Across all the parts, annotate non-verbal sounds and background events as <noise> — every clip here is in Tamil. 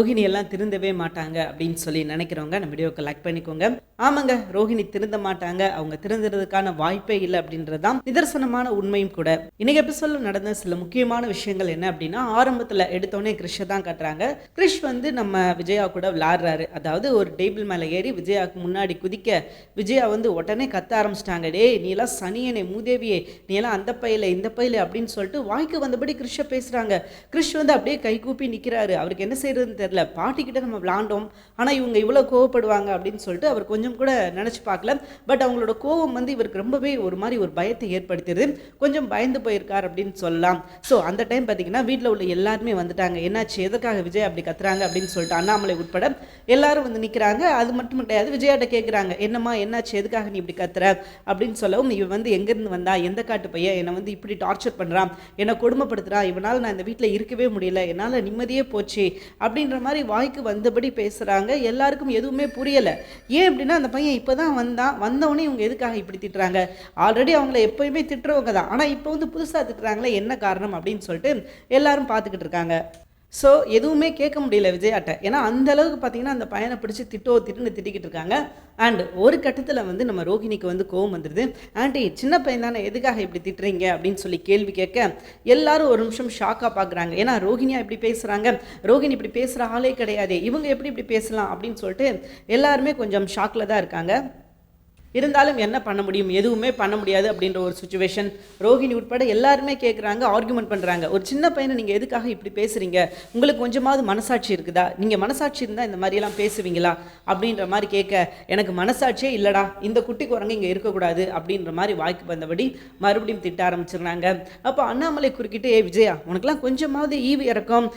ரோஹிணி எல்லாம் திருந்தவே மாட்டாங்க அப்படின்னு சொல்லி நினைக்கிறவங்க நம்ம வீடியோக்கு லைக் பண்ணிக்கோங்க. ஆமாங்க ரோஹிணி திருந்த மாட்டாங்க. அவங்க திருந்துறதுக்கான வாய்ப்பே இல்லை அப்படின்றது தான் நிதர்சனமான உண்மையும் கூட. இன்னைக்கு எபிசோட்ல நடந்த சில முக்கியமான விஷயங்கள் என்ன அப்படின்னா ஆரம்பத்தில் எடுத்தோடனே கிறிஷை தான் கட்டுறாங்க. கிறிஷ் வந்து நம்ம விஜயா கூட விளையாடுறாரு. அதாவது ஒரு டேபிள் மேலே ஏறி விஜயாவுக்கு முன்னாடி குதிக்க விஜயா வந்து உடனே கத்த ஆரம்பிச்சிட்டாங்க. டேய் நீ எல்லாம் சனியனே மூதேவியே நீ எல்லாம் அந்த பையில இந்த பையில அப்படின்னு சொல்லிட்டு வாய்க்கு வந்தபடி கிறிஷை பேசுறாங்க. கிறிஷ் வந்து அப்படியே கை கூப்பி நிற்கிறாரு அவருக்கு என்ன செய்யறதுன்னு தெரில பாட்டிக்கிட்ட நம்ம விளாண்டோம். ஆனால் இவங்க இவ்வளோ கோவப்படுவாங்க அப்படின்னு சொல்லிட்டு அவர் கொஞ்சம் கூட நினச்சி பார்க்கல. பட் அவங்களோட கோவம் வந்து இவருக்கு ரொம்பவே ஒரு மாதிரி ஒரு பயத்தை ஏற்படுத்திடுது கொஞ்சம் பயந்து போயிருக்கார் அப்படின்னு சொல்லலாம். ஸோ அந்த டைம் பார்த்தீங்கன்னா வீட்டில் உள்ள எல்லாருமே வந்துட்டாங்க. என்னாச்சு? எதற்காக விஜய் அப்படி கத்துறாங்க அப்படின்னு சொல்லிட்டு அண்ணாமலை உட்பட எல்லாரும் வந்து நிற்கிறாங்க அது மட்டும் கிடையாது விஜயாட்ட கேட்குறாங்க என்னம்மா என்னாச்சு? எதுக்காக நீ இப்படி கத்துற? அப்படின்னு சொல்லவும் இவன் வந்து எங்கேருந்து வந்தா? எந்த காட்டு பையன்? என்னை வந்து இப்படி டார்ச்சர் பண்ணுறான் என்னை கொடுமைப்படுத்துகிறான் இவனால் நான் இந்த வீட்டில் இருக்கவே முடியல. என்னால் நிம்மதியே போச்சு. அப்படின்ற மாதிரி வாய்க்கு வந்தபடி பேசுகிறாங்க எல்லாருக்கும் எதுவுமே புரியலை. ஏன் அப்படின்னா அந்த பையன் இப்போ தான் வந்தான். வந்தவொடனே இவங்க எதுக்காக இப்படி திட்டுறாங்க? ஆல்ரெடி அவங்கள எப்பயுமே திட்டுறவங்க தான். ஆனால் இப்போ வந்து புதுசாக திட்டுறாங்களே என்ன காரணம் அப்படின்னு சொல்லிட்டு எல்லாரும் பார்த்துக்கிட்டு இருக்காங்க. ஸோ எதுவுமே கேட்க முடியல விஜயாட்ட. ஏன்னா அந்த அளவுக்கு பார்த்தீங்கன்னா அந்த பையனை பிடிச்சி திட்டோ திட்டுன்னு திட்டிக்கிட்டு இருக்காங்க. அண்ட் ஒரு கட்டத்தில் வந்து நம்ம ரோஹிணிக்கு வந்து கோவம் வந்துடுது ஆண்டி சின்ன பையன் தானே எதுக்காக இப்படி திட்டுறீங்க? அப்படின்னு சொல்லி கேள்வி கேட்க எல்லாரும் ஒரு நிமிஷம் ஷாக்காக பார்க்குறாங்க ஏன்னா ரோஹிணியா இப்படி பேசுகிறாங்க ரோஹிணி இப்படி பேசுகிற ஆளே கிடையாது. இவங்க எப்படி இப்படி பேசலாம்? அப்படின்னு சொல்லிட்டு எல்லாருமே கொஞ்சம் ஷாக்கில் தான் இருக்காங்க. இருந்தாலும் என்ன பண்ண முடியும்? எதுவுமே பண்ண முடியாது அப்படின்ற ஒரு சுச்சுவேஷன் ரோஹிணி உட்பட எல்லாருமே கேட்குறாங்க ஆர்குமெண்ட் பண்ணுறாங்க ஒரு சின்ன பையனை நீங்கள் எதுக்காக இப்படி பேசுகிறீங்க உங்களுக்கு கொஞ்சமாவது மனசாட்சி இருக்குதா? நீங்கள் மனசாட்சி இருந்தால் இந்த மாதிரியெல்லாம் பேசுவீங்களா? அப்படின்ற மாதிரி கேட்க எனக்கு மனசாட்சியே இல்லைடா இந்த குட்டி குரங்கு இங்கே இருக்கக்கூடாது அப்படின்ற மாதிரி வாய்க்கு வந்தபடி மறுபடியும் திட்ட ஆரம்பிச்சிருந்தாங்க அப்போ அண்ணாமலை குறுக்கிட்டு ஏ விஜயா உனக்குலாம் கொஞ்சமாவது ஈவு இறக்கம்.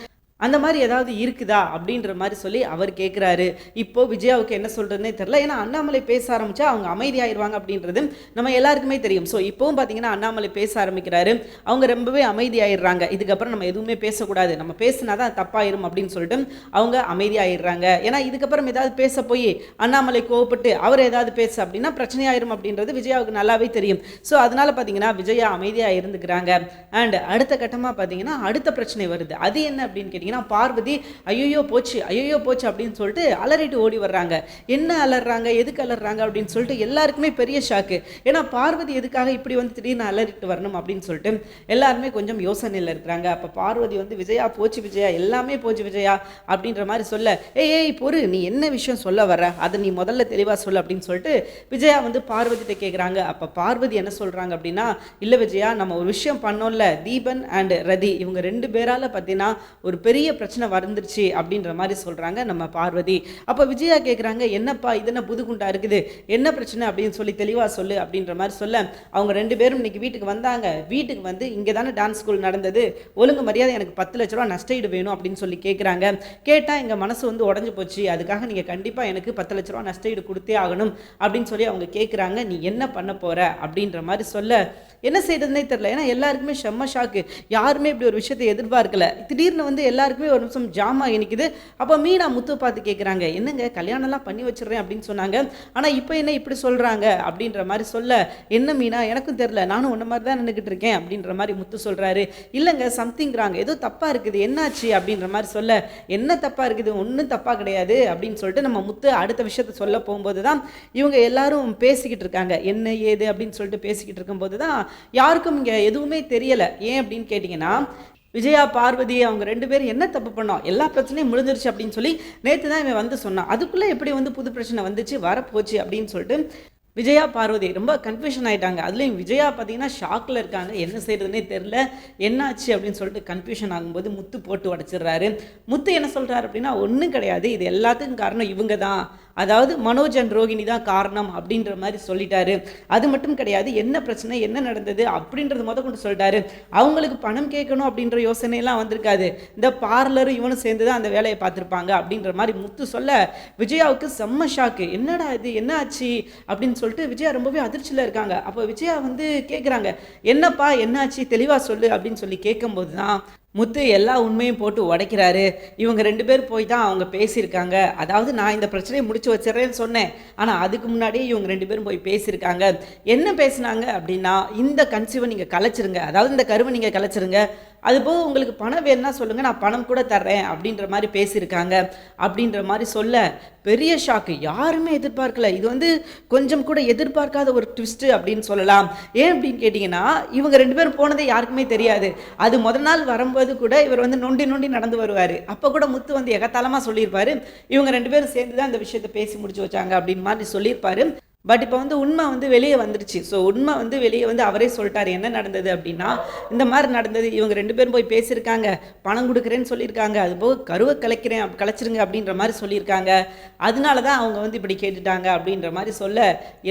அந்த மாதிரி ஏதாவது இருக்குதா அப்படின்ற மாதிரி சொல்லி அவர் கேட்குறாரு இப்போது விஜயாவுக்கு என்ன சொல்கிறதுனே தெரில ஏன்னா அண்ணாமலை பேச ஆரம்பித்தா அவங்க அமைதியாயிருவாங்க அப்படின்றது நம்ம எல்லாருக்குமே தெரியும். ஸோ இப்போவும் பார்த்தீங்கன்னா அண்ணாமலை பேச ஆரம்பிக்கிறாரு. அவங்க ரொம்பவே அமைதியாயிடுறாங்க இதுக்கப்புறம் நம்ம எதுவுமே பேசக்கூடாது. நம்ம பேசினா தான் தப்பாயிரும் அப்படின்னு சொல்லிட்டு அவங்க அமைதியாயிடுறாங்க ஏன்னா இதுக்கப்புறம் ஏதாவது பேச போய் அண்ணாமலை கோவப்பட்டு அவர் ஏதாவது பேச அப்படின்னா பிரச்சனையாயிரும் அப்படின்றது விஜயாவுக்கு நல்லாவே தெரியும். ஸோ அதனால பார்த்தீங்கன்னா விஜயா அமைதியாக இருந்துக்கிறாங்க. அண்ட் அடுத்த கட்டமாக பார்த்தீங்கன்னா அடுத்த பிரச்சனை வருது. அது என்ன அப்படின்னு கேட்டிங்கன்னா பார்வதி ஐயோ போச்சு ஐயோ போச்சு அப்படின்னு சொல்லிட்டு அலறிட்டு ஓடி வர்றாங்க. என்ன அலறாங்க எதுக்கு அலறாங்க அப்படின்னு சொல்லிட்டு எல்லாருக்குமே பெரிய ஷாக்கு ஏன்னா பார்வதி எதுக்காக இப்படி வந்து திடீர்னு அலறிட்டு வரணும் அப்படின்னு சொல்லிட்டு எல்லாருமே கொஞ்சம் யோசனையில் இருக்கிறாங்க. அப்போ பார்வதி வந்து விஜயா போச்சு விஜயா எல்லாமே போச்சு விஜயா அப்படின்ற மாதிரி சொல்ல ஏய் ஏய் பொறு நீ என்ன விஷயம் சொல்ல வர அதை நீ முதல்ல தெளிவாக சொல்லு அப்படின்னு சொல்லிட்டு விஜயா வந்து பார்வதிட்ட கேட்குறாங்க அப்போ பார்வதி என்ன சொல்கிறாங்க அப்படின்னா இல்லை விஜயா நம்ம ஒரு விஷயம் பண்ணோம்ல தீபன் அண்ட் ரதி. இவங்க ரெண்டு பேரால் பார்த்தீங்கன்னா ஒரு பெரிய பெரிய பிரச்சனை வந்துருச்சு அப்படின்ற மாதிரி சொல்கிறாங்க நம்ம பார்வதி. அப்போ விஜயா கேட்குறாங்க என்னப்பா இது என்ன புது இருக்குது? என்ன பிரச்சனை? அப்படின்னு சொல்லி தெளிவாக சொல்லு அப்படின்ற மாதிரி சொல்ல அவங்க ரெண்டு பேரும் இன்னைக்கு வீட்டுக்கு வந்தாங்க. வீட்டுக்கு வந்து இங்கே தானே டான்ஸ் ஸ்கூல் நடந்தது. ஒழுங்கு மரியாதை எனக்கு பத்து லட்ச ரூபா நஷ்டஈடு வேணும் அப்படின்னு சொல்லி கேட்குறாங்க கேட்டால் எங்கள் மனசு வந்து உடஞ்சி போச்சு. அதுக்காக நீங்கள் கண்டிப்பாக எனக்கு பத்து லட்ச ரூபா நஷ்டஈடு கொடுத்தே ஆகணும் அப்படின்னு சொல்லி அவங்க கேட்குறாங்க நீ என்ன பண்ண போகிற அப்படின்ற மாதிரி சொல்ல என்ன செய்யறதுனே தெரில ஏன்னா எல்லாருக்குமே செம்ம ஷாக்கு யாருமே இப்படி ஒரு விஷயத்தை எதிர்பார்க்கல. திடீர்னு வந்து எல்லாருக்குமே ஒரு நிமிஷம் ஜாமா இணைக்குது அப்போ மீனா முத்து பார்த்து கேட்குறாங்க என்னங்க கல்யாணம்லாம் பண்ணி வச்சிடுறேன் அப்படின்னு சொன்னாங்க. ஆனால் இப்போ என்ன இப்படி சொல்கிறாங்க அப்படின்ற மாதிரி சொல்ல என்ன மீனா எனக்கும் தெரில நானும் உன்ன மாதிரி தான் நின்றுக்கிட்டு இருக்கேன் அப்படின்ற மாதிரி முத்து சொல்கிறாரு இல்லைங்க சம்திங்கிறாங்க ஏதோ தப்பாக இருக்குது. என்னாச்சு? அப்படின்ற மாதிரி சொல்ல என்ன தப்பாக இருக்குது? ஒன்றும் தப்பாக கிடையாது அப்படின்னு சொல்லிட்டு நம்ம முத்து அடுத்த விஷயத்த சொல்ல போகும்போது தான் இவங்க எல்லாரும் பேசிக்கிட்டு இருக்காங்க. என்ன ஏது? அப்படின்னு சொல்லிட்டு பேசிக்கிட்டு இருக்கும்போது தான் யாருக்கும் இங்கே எதுவுமே தெரியலை. ஏன் அப்படின்னு கேட்டிங்கன்னா விஜயா பார்வதி அவங்க ரெண்டு பேரும் என்ன தப்பு பண்ணோம்? எல்லா பிரச்சனையும் முடிஞ்சிருச்சு அப்படின்னு சொல்லி நேற்று தான் இவன் வந்து சொன்னான். அதுக்குள்ளே எப்படி வந்து புது பிரச்சனை வந்துச்சு வரப்போச்சு அப்படின்னு சொல்லிட்டு விஜயா பார்வதி ரொம்ப கன்ஃபியூஷன் ஆயிட்டாங்க. அதுலேயும் விஜயா பார்த்தீங்கன்னா ஷாக்கில் இருக்காங்க. என்ன செய்கிறதுனே தெரில என்னாச்சு அப்படின்னு சொல்லிட்டு கன்ஃபியூஷன் ஆகும்போது முத்து போட்டு உடச்சிடுறாரு. முத்து என்ன சொல்கிறாரு அப்படின்னா ஒன்றும் கிடையாது. இது எல்லாத்துக்கும் காரணம் இவங்க தான் அதாவது மனோஜ் அண்ட் ரோகிணி தான் காரணம் அப்படின்ற மாதிரி சொல்லிட்டாரு. அது மட்டும் கிடையாது என்ன பிரச்சனை என்ன நடந்தது அப்படின்றது முத கொண்டு சொல்லிட்டாரு. அவங்களுக்கு பணம் கேட்கணும் அப்படின்ற யோசனையெல்லாம் வந்திருக்காது. இந்த பார்லரும் இவனும் சேர்ந்து தான் அந்த வேலையை பார்த்துருப்பாங்க அப்படின்ற மாதிரி முத்து சொல்ல விஜயாவுக்கு செம்ம ஷாக்கு என்னடா இது என்ன ஆச்சு? அப்படின்னு சொல்லிட்டு விஜயா ரொம்பவே அதிர்ச்சியில் இருக்காங்க. அப்போ விஜயா வந்து கேட்குறாங்க என்னப்பா என்னாச்சு தெளிவாக சொல்லு அப்படின்னு சொல்லி கேட்கும்போது தான் முத்து எல்லா உண்மையும் போட்டு உடைக்கிறாரு. இவங்க ரெண்டு பேர் போய் தான் அவங்க பேசியிருக்காங்க. அதாவது நான் இந்த பிரச்சனையை முடிச்சு வச்சிடறேன்னு சொன்னேன். ஆனால் அதுக்கு முன்னாடியே இவங்க ரெண்டு பேரும் போய் பேசியிருக்காங்க. என்ன பேசுனாங்க அப்படின்னா இந்த கன்சீவை நீங்கள் கலைச்சிருங்க. அதாவது இந்த கருவை நீங்கள் கலைச்சிருங்க. அதுபோக உங்களுக்கு பணம் வேணும்னா சொல்லுங்கள் நான் பணம் கூட தர்றேன் அப்படின்ற மாதிரி பேசியிருக்காங்க. அப்படின்ற மாதிரி சொல்ல பெரிய ஷாக்கு யாருமே எதிர்பார்க்கல. இது வந்து கொஞ்சம் கூட எதிர்பார்க்காத ஒரு ட்விஸ்ட்டு அப்படின்னு சொல்லலாம். ஏன் அப்படின்னு கேட்டிங்கன்னா இவங்க ரெண்டு பேரும் போனதே யாருக்குமே தெரியாது. அது முதல் நாள் வரும்போது கூட இவர் வந்து நொண்டி நொண்டி நடந்து வருவார். அப்போ கூட முத்து வந்து எகத்தாளமாக சொல்லியிருப்பாரு. இவங்க ரெண்டு பேரும் சேர்ந்து தான் இந்த விஷயத்தை பேசி முடிச்சு வச்சாங்க அப்படின்னு மாதிரி சொல்லியிருப்பாரு. பட் இப்போ வந்து உண்மை வந்து வெளியே வந்துருச்சு. ஸோ உண்மை வந்து வெளியே வந்து அவரே சொல்லிட்டார். என்ன நடந்தது அப்படின்னா இந்த மாதிரி நடந்தது இவங்க ரெண்டு பேரும் போய் பேசியிருக்காங்க. பணம் கொடுக்குறேன்னு சொல்லியிருக்காங்க. அது போக கருவை கலைக்கிறேன் கலைச்சிருங்க அப்படின்ற மாதிரி சொல்லியிருக்காங்க. அதனால தான் அவங்க வந்து இப்படி கேட்டுட்டாங்க அப்படின்ற மாதிரி சொல்ல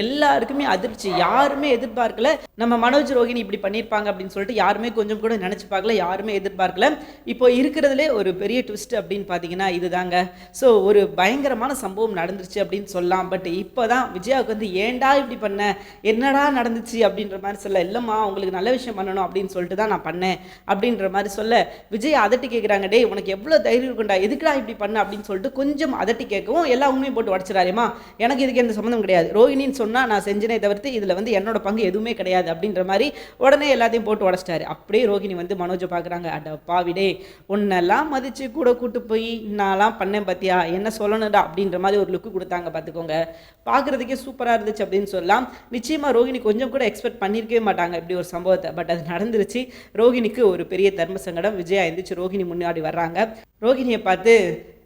எல்லாருக்குமே அதிர்ச்சி. யாருமே எதிர்பார்க்கல நம்ம மனோஜ் ரோகிணி இப்படி பண்ணியிருப்பாங்க அப்படின்னு சொல்லிட்டு யாருமே கொஞ்சம் கூட நினச்சி பார்க்கல யாருமே எதிர்பார்க்கல. இப்போ இருக்கிறதுலே ஒரு பெரிய ட்விஸ்ட் அப்படின்னு பார்த்தீங்கன்னா இதுதாங்க. ஸோ ஒரு பயங்கரமான சம்பவம் நடந்துருச்சு அப்படின்னு சொல்லலாம். பட் இப்போ தான் விஜயாவுக்கு வந்து ஏன்டா இப்படி பண்ண? என்னடா நடந்துச்சு? அப்படின்ற மாதிரி சொல்ல இல்லைம்மா உங்களுக்கு நல்ல விஷயம் பண்ணணும் அப்படின்னு சொல்லிட்டு தான் நான் பண்ணேன். அப்படின்ற மாதிரி சொல்ல விஜய் அதட்டி கேட்குறாங்க டேய் உனக்கு எவ்வளோ தைரியம் இருக்குண்டா எதுக்குடா இப்படி பண்ண? அப்படின்னு சொல்லிட்டு கொஞ்சம் அதட்டி கேட்கவும் எல்லா உண்மையும் போட்டு உடச்சிடாரேம்மா எனக்கு இதுக்கு எந்த சம்மந்தம் கிடையாது. ரோஹிணின்னு சொன்னால் நான் செஞ்சனே தவிர்த்து இதில் வந்து என்னோட பங்கு எதுவுமே கிடையாது அப்படின்ற மாதிரி உடனே எல்லாத்தையும் போட்டு உடச்சிட்டாரு. அப்படியே ரோஹிணி வந்து மனோஜை பார்க்குறாங்க அட பாவிடே உன்னெல்லாம் மதித்து கூட கூட்டு போய் நான்லாம் பண்ணேன் பார்த்தியா என்ன சொல்லணும்டா? அப்படின்ற மாதிரி ஒரு லுக்கு கொடுத்தாங்க பார்த்துக்கோங்க பார்க்குறதுக்கே சூப்பராக இருந்துச்சு அப்படின்னு சொல்லலாம். நிச்சயமாக ரோஹிணி கொஞ்சம் கூட எக்ஸ்பெக்ட் பண்ணியிருக்கவே மாட்டாங்க இப்படி ஒரு சம்பவத்தை. பட் அது நடந்துருச்சு. ரோஹிணிக்கு ஒரு பெரிய தர்ம சங்கடம். விஜயா எந்திரிச்சு ரோஹிணி முன்னாடி வர்றாங்க. ரோஹிணியை பார்த்து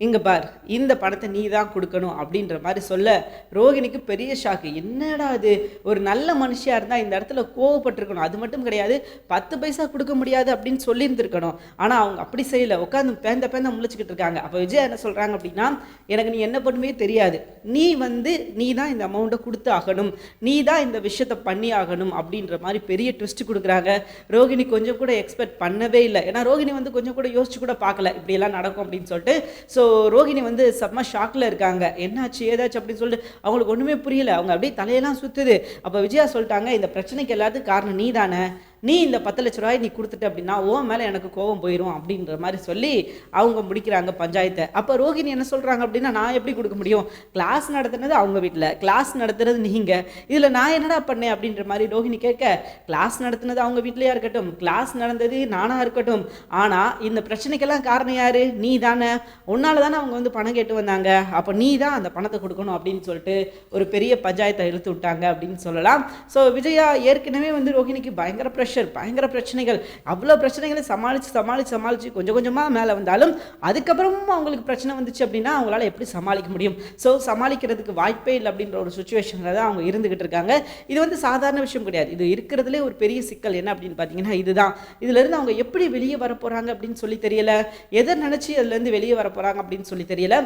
இங்கே பார் இந்த பணத்தை நீ தான் கொடுக்கணும் அப்படின்ற மாதிரி சொல்ல ரோகிணிக்கு பெரிய ஷாக்கு என்னடா இது? ஒரு நல்ல மனுஷியாக இருந்தால் இந்த இடத்துல கோவப்பட்டிருக்கணும். அது மட்டும் கிடையாது. பத்து பைசா கொடுக்க முடியாது அப்படின்னு சொல்லியிருந்திருக்கணும். ஆனால் அவங்க அப்படி செய்யலை. உட்காந்து பேந்த பேந்த முழிச்சிக்கிட்டு இருக்காங்க. அப்போ விஜய் என்ன சொல்கிறாங்க அப்படின்னா எனக்கு நீ என்ன பண்ணுமே தெரியாது. நீ வந்து நீ தான் இந்த அமௌண்ட்டை கொடுத்து ஆகணும் நீ தான் இந்த விஷயத்தை பண்ணி ஆகணும் அப்படின்ற மாதிரி பெரிய ட்விஸ்ட் கொடுக்குறாங்க. ரோகிணி கொஞ்சம் கூட எக்ஸ்பெக்ட் பண்ணவே இல்லை. ஏன்னா ரோகிணி வந்து கொஞ்சம் கூட யோசிச்சு கூட பார்க்கல. இப்படியெல்லாம் நடக்கும் அப்படின்னு சொல்லிட்டு ஸோ ரோகிணி வந்து செம்ம ஷாக்கில் இருக்காங்க. என்னாச்சு ஏதாச்சும் அப்படின்னு சொல்லிட்டு அவங்களுக்கு ஒன்றுமே புரியல. அவங்க அப்படியே தலையெல்லாம் சுற்றுது அப்போ விஜயா சொல்லிட்டாங்க இந்த பிரச்சனைக்கு எல்லாத்துக்கும் காரணம் நீ தானே நீ இந்த பத்து லட்ச ரூபாய் நீ கொடுத்துட்ட அப்படின்னா ஓ மேலே எனக்கு கோவம் போயிடும் அப்படின்ற மாதிரி சொல்லி அவங்க முடிக்கிறாங்க பஞ்சாயத்தை. அப்போ ரோகிணி என்ன சொல்கிறாங்க அப்படின்னா நான் எப்படி கொடுக்க முடியும்? கிளாஸ் நடத்துனது அவங்க வீட்டில் கிளாஸ் நடத்துறது நீங்கள் இதில் நான் என்னடா பண்ணேன் அப்படின்ற மாதிரி ரோகிணி கேட்க கிளாஸ் நடத்துனது அவங்க வீட்லையா இருக்கட்டும். கிளாஸ் நடந்தது நானாக இருக்கட்டும். ஆனால் இந்த பிரச்சனைக்கெல்லாம் காரணம் யார்? நீ தானே. உன்னால தானே அவங்க வந்து பணம் கேட்டு வந்தாங்க. அப்போ நீ தான் அந்த பணத்தை கொடுக்கணும் அப்படின்னு சொல்லிட்டு ஒரு பெரிய பஞ்சாயத்தை இழுத்து விட்டாங்க அப்படின்னு சொல்லலாம். ஸோ விஜயா ஏற்கனவே வந்து ரோஹிணிக்கு பயங்கர ப்ரெஷர் பயங்கர பிரச்சனைகள். அவ்வளோ பிரச்சனைகளை சமாளித்து சமாளித்து சமாளித்து கொஞ்சம் கொஞ்சமாக மேலே வந்தாலும் அதுக்கப்புறமும் அவங்களுக்கு பிரச்சனை வந்துச்சு அப்படின்னா அவங்களால எப்படி சமாளிக்க முடியும்? ஸோ சமாளிக்கிறதுக்கு வாய்ப்பே இல்லை அப்படின்ற ஒரு சுச்சுவேஷனில் தான் அவங்க இருந்துகிட்டு இருக்காங்க. இது வந்து சாதாரண விஷயம் கிடையாது. இது இருக்கிறதுலே ஒரு பெரிய சிக்கல் என்ன அப்படின்னு பார்த்தீங்கன்னா இதுதான். இதுலேருந்து அவங்க எப்படி வெளியே வர போகிறாங்க அப்படின்னு சொல்லி தெரியல. எதை நினச்சி அதுலேருந்து வெளியே வர போகிறாங்க அப்படின்னு சொல்லி தெரியல.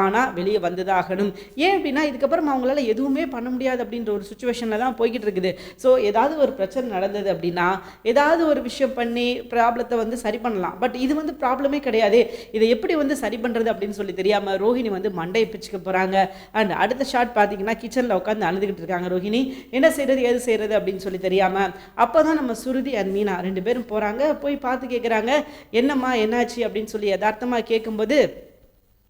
ஆனால் வெளியே வந்து தான் ஆகணும் ஏன் அப்படின்னா இதுக்கப்புறம் அவங்களால எதுவுமே பண்ண முடியாது அப்படின்ற ஒரு சுச்சுவேஷனில் தான் போய்கிட்டு இருக்குது. ஸோ ஏதாவது ஒரு பிரச்சனை நடந்தது அப்படின்னா ஏதாவது ஒரு விஷயம் பண்ணி ப்ராப்ளத்தை வந்து சரி பண்ணலாம். பட் இது வந்து ப்ராப்ளமே கிடையாது. இதை எப்படி வந்து சரி பண்ணுறது அப்படின்னு சொல்லி தெரியாமல் ரோஹிணி வந்து மண்டையை பிச்சுக்க போகிறாங்க அண்ட் அடுத்த ஷாட் பார்த்தீங்கன்னா கிச்சனில் உட்காந்து அழுதுகிட்டு இருக்காங்க ரோஹிணி. என்ன செய்கிறது எது செய்கிறது அப்படின்னு சொல்லி தெரியாமல் அப்போ தான் நம்ம சுருதி அண்ட் மீனா ரெண்டு பேரும் போகிறாங்க போய் பார்த்து கேட்குறாங்க என்னம்மா என்னாச்சு அப்படின்னு சொல்லி யதார்த்தமாக கேட்கும்போது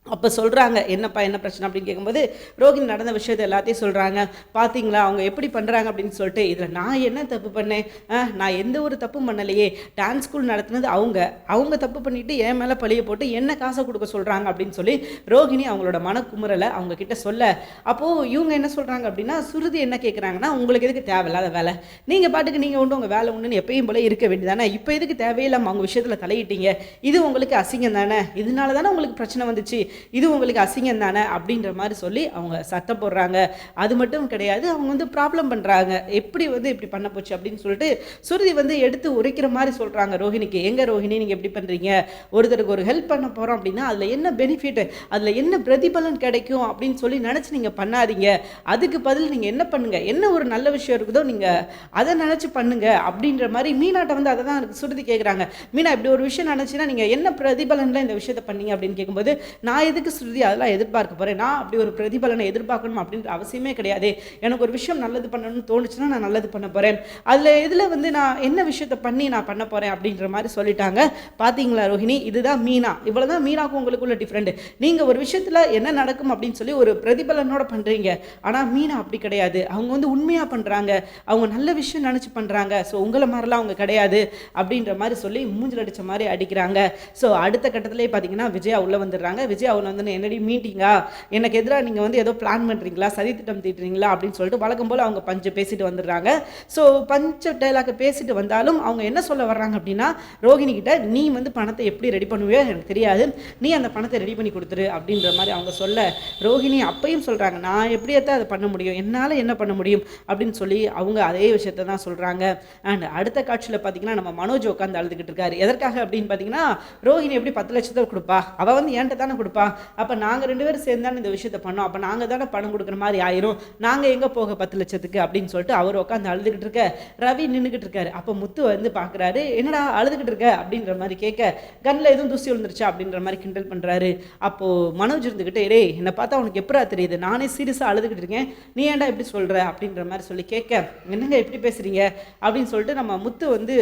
அப்போ சொல்கிறாங்க என்னப்பா என்ன பிரச்சனை? அப்படின்னு கேட்கும்போது ரோகிணி நடந்த விஷயத்தை எல்லாத்தையும் சொல்கிறாங்க பார்த்தீங்களா அவங்க எப்படி பண்ணுறாங்க அப்படின்னு சொல்லிட்டு இதில் நான் என்ன தப்பு பண்ணேன்? ஆ, நான் எந்த ஒரு தப்பும் பண்ணலையே. டான்ஸ் ஸ்கூல் நடத்துனது அவங்க. அவங்க தப்பு பண்ணிவிட்டு என் மேலே பழிய போட்டு என்ன காசை கொடுக்க சொல்கிறாங்க அப்படின்னு சொல்லி ரோகிணி அவங்களோட மனக்குமுறலை அவங்க கிட்ட சொல்ல. அப்போது இவங்க என்ன சொல்கிறாங்க அப்படின்னா சுருதி என்ன கேட்குறாங்கன்னா உங்களுக்கு எதுக்கு தேவையில்லாத வேலை? நீங்கள் பாட்டுக்கு நீங்கள் உண்டு உங்கள் வேலை உண்டுன்னு எப்பயும் போல இருக்க வேண்டியதானே? இப்போ எதுக்கு தேவையில்லாமல் அவங்க விஷயத்தில் தலையிட்டீங்க? இது உங்களுக்கு அசிங்கம் தானே? இதனால தானே உங்களுக்கு பிரச்சனை வந்துச்சு? இது உங்களுக்கு அசிங்கம் தானே அப்படின்ற மாதிரி சொல்லி அவங்க சத்தம் போடுறாங்க. அது மட்டும் கிடையாது அவங்க வந்து ப்ராப்ளம் பண்ணுறாங்க எப்படி வந்து இப்படி பண்ண போச்சு அப்படின்னு சொல்லிட்டு சுருதி வந்து எடுத்து உரைக்கிற மாதிரி சொல்கிறாங்க ரோஹிணிக்கு. எங்கே ரோஹிணி நீங்கள் எப்படி பண்ணுறீங்க ஒருத்தருக்கு ஒரு ஹெல்ப் பண்ண போகிறோம் அப்படின்னா அதில் என்ன பெனிஃபிட் அதில் என்ன பிரதிபலன் கிடைக்கும்? அப்படின்னு சொல்லி நினச்சி நீங்கள் பண்ணாதீங்க. அதுக்கு பதில் நீங்கள் என்ன பண்ணுங்கள் என்ன ஒரு நல்ல விஷயம் இருக்குதோ நீங்கள் அதை நினச்சி பண்ணுங்க அப்படின்ற மாதிரி மீனாட்டை வந்து அதை தான் எனக்கு சுருதி கேட்குறாங்க மீனா இப்படி ஒரு விஷயம் நினச்சின்னா நீங்கள் என்ன பிரதிபலனில் இந்த விஷயத்தை பண்ணீங்க? அப்படின்னு கேட்கும்போது நான் எதுக்கு ஸ்ருதி? அதெல்லாம் எதிர்பார்க்க போகிறேன் நான் அப்படி ஒரு பிரதிபலனை எதிர்பார்க்கணும் அப்படின்ற அவசியமே கிடையாது. எனக்கு ஒரு விஷயம் நல்லது பண்ணணும்னு தோணுச்சுன்னா நான் நல்லது பண்ண போகிறேன் அதில் இதில் வந்து நான் என்ன விஷயத்தை பண்ணி நான் பண்ண போகிறேன் அப்படின்ற மாதிரி சொல்லிட்டாங்க. பார்த்தீங்களா ரோஹிணி? இதுதான் மீனா. இவ்வளோ தான் மீனாக்கும் உங்களுக்குள்ள டிஃப்ரெண்ட் நீங்கள் ஒரு விஷயத்தில் என்ன நடக்கும் அப்படின்னு சொல்லி ஒரு பிரதிபலனோட பண்ணுறீங்க ஆனால் மீனா அப்படி கிடையாது. அவங்க வந்து உண்மையாக பண்ணுறாங்க அவங்க நல்ல விஷயம் நினச்சி பண்ணுறாங்க ஸோ உங்களை மாதிரிலாம் அவங்க கிடையாது அப்படின்ற மாதிரி சொல்லி மூஞ்சில் அடித்த மாதிரி அடிக்கிறாங்க. ஸோ அடுத்த கட்டத்திலே பார்த்தீங்கன்னா விஜயா உள்ளே வந்துடுறாங்க. விஜயா உள்ள வந்து என்னடி மீட்டிங்கா எனக்கு எதிராக நீங்கள் வந்து ஏதோ பிளான் பண்ணுறீங்களா சதி திட்டம் தீட்டுறீங்களா? அப்படின்னு சொல்லிட்டு வழக்கம் போல் அவங்க பஞ்சு பேசிட்டு வந்துடுறாங்க. ஸோ பஞ்ச டைலாக பேசிட்டு வந்தாலும் அவங்க என்ன சொல்ல வர்றாங்க அப்படின்னா ரோகிணி கிட்ட நீ வந்து பணத்தை எப்படி ரெடி பண்ணுவியோ எனக்கு தெரியாது. நீ அந்த பணத்தை ரெடி பண்ணி கொடுத்துரு அப்படின்ற மாதிரி அவங்க சொல்ல ரோஹிணி அப்பையும் சொல்கிறாங்க நான் எப்படியத்தான் அதை பண்ண முடியும்? என்னால் என்ன பண்ண முடியும்? அப்படின்னு சொல்லி அவங்க அதே விஷயத்த தான் சொல்கிறாங்க அண்ட் அடுத்த காட்சியில் பார்த்தீங்கன்னா நம்ம மனோஜ் உட்காந்து அழுதுகிட்டு இருக்காரு. எதற்காக அப்படின்னு பார்த்தீங்கன்னா ரோஹிணி எப்படி பத்து லட்சத்தை கொடுப்பா? அவள் வந்து என்கிட்ட தானே கொடுப்பா? அப்போ நாங்கள் ரெண்டு பேரும் சேர்ந்து தானே இந்த விஷயத்தை பண்ணோம். அப்போ நாங்கள் தானே பணம் கொடுக்குற மாதிரி ஆயிரும். நாங்கள் எங்கே போக பத்து லட்சத்துக்கு அப்படின்னு சொல்லிட்டு அவர் உட்காந்து அழுதுகிட்டு இருக்க ரவி நின்றுக்கிட்டு இருக்காரு. அப்போ முத்து வந்து பார்க்குறாரு என்னடா அழுதுகிட்டு இருக்க? அப்படின்ற மாதிரி கேட்க கண்ணில் எதுவும் தூசி விழுந்துருச்சா? அப்படின்ற மாதிரி கிண்டல் பண்ணுறாரு அப்போது மனோஜ் இருந்துக்கிட்டே டேய் என்னை பார்த்தா உனக்கு எப்படா தெரியுது? நானே சீரியஸாக அழுதுகிட்டு இருக்கேன். நீ ஏன்டா இப்படி சொல்கிற அப்படின்ற மாதிரி சொல்லி கேட்க என்னங்க எப்படி பேசுகிறீங்க அப்படின்னு சொல்லிட்டு நம்ம முத்து வந்து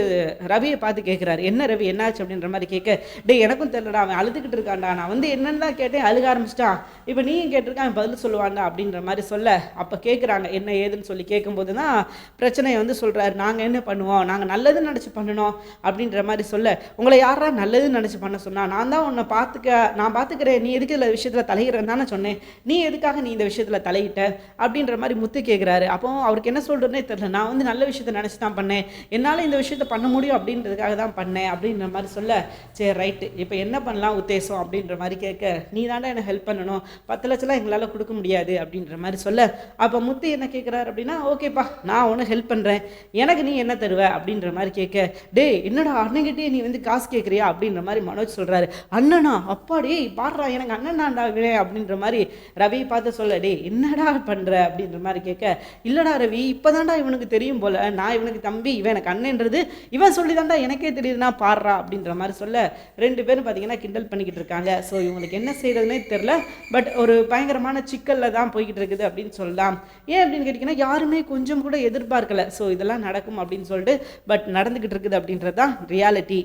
ரவியை பார்த்து கேட்குறாரு என்ன ரவி? என்னாச்சு? அப்படின்ற மாதிரி கேட்க டேய் எனக்கும் தெரியலடா. அவன் அழுதுகிட்டு இருக்கான்டா. நான் வந்து என்னன்னு தான் கேட்டேன் அழுக ஆரம்பிச்சிட்டான் இப்போ நீயும் கேட்டிருக்கா அவன் பதில் சொல்லுவான்டா அப்படின்ற மாதிரி சொல்ல. அப்போ கேட்குறாங்க என்ன ஏதுன்னு சொல்லி கேட்கும்போது தான் பிரச்சனையை வந்து சொல்கிறாரு நாங்கள் என்ன பண்ணுவோம்? நாங்கள் நல்லதுன்னு நினச்சி பண்ணணும் அப்படின்ற மாதிரி சொல்ல. உங்களை யாரா நல்லதுன்னு நினச்சி பண்ண சொன்னால் நான் தான் உன்னை பார்த்துக்க நான் பார்த்துக்கிறேன். நீ எதுக்கு இந்த விஷயத்தில் தலையிறேன்னு தானே சொன்னேன். நீ எதுக்காக நீ இந்த விஷயத்தில் தலையிட்ட? அப்படின்ற மாதிரி முத்து கேட்குறாரு அப்போ அவருக்கு என்ன சொல்கிறேன்னே தெரியல. நான் வந்து நல்ல விஷயத்த நினச்சி தான் பண்ணேன். என்னால் இந்த விஷயத்த பண்ண முடியும் அப்படின்றதுக்காக தான் பண்ணேன் அப்படின்ற மாதிரி சொல்ல. சரி ரைட்டு இப்போ என்ன பண்ணலாம் உத்தேசம் அப்படின்ற மாதிரி கேட்க நீ தாண்டா எனக்கு ஹெல்ப் பண்ணணும். பத்து லட்சம்லாம் எங்களால் கொடுக்க முடியாது அப்படின்ற மாதிரி சொல்ல. அப்போ முத்து என்ன கேட்குறாரு அப்படின்னா ஓகேப்பா நான் உனக்கு ஹெல்ப் பண்ணுறேன் எனக்கு நீ என்ன தருவ? அப்படின்ற மாதிரி கேட்க டேய் என்னடா அண்ணன்கிட்டயே நீ வந்து காசு கேட்குறியா அப்படின்ற மாதிரி மனோஜ் சொல்கிறாரு அண்ணனா அப்பாடி பாடுறா எனக்கு அண்ணனாண்டா அப்படின்ற மாதிரி ரவி பார்த்து சொல்ல டேய் என்னடா பண்ணுற அப்படின்ற மாதிரி கேட்க இல்லைடா ரவி இப்போதான்டா இவனுக்கு தெரியும் போல. நான் இவனுக்கு தம்பி இவன் எனக்கு அண்ணன்றது. இவன் சொல்லி தாண்டா எனக்கே தெரியுதுன்னா பாடுறா அப்படின்ற மாதிரி சொல்ல ரெண்டு பேரும் பார்த்தீங்கன்னா கிண்டல் பண்ணிக்கிட்டு இருக்காங்க. ஸோ இவங்களுக்கு என்ன என்ன செய்யறதுனே தெரில பட் ஒரு பயங்கரமான சிக்கலில் தான் போய்கிட்டு இருக்குது அப்படின்னு சொல்லலாம். ஏன் அப்படின்னு கேட்டிங்கன்னா யாருமே கொஞ்சம் கூட எதிர்பார்க்கல. ஸோ இதெல்லாம் நடக்கும் அப்படின்னு சொல்லிட்டு பட் நடந்துக்கிட்டு இருக்குது அப்படின்றது தான் ரியாலிட்டி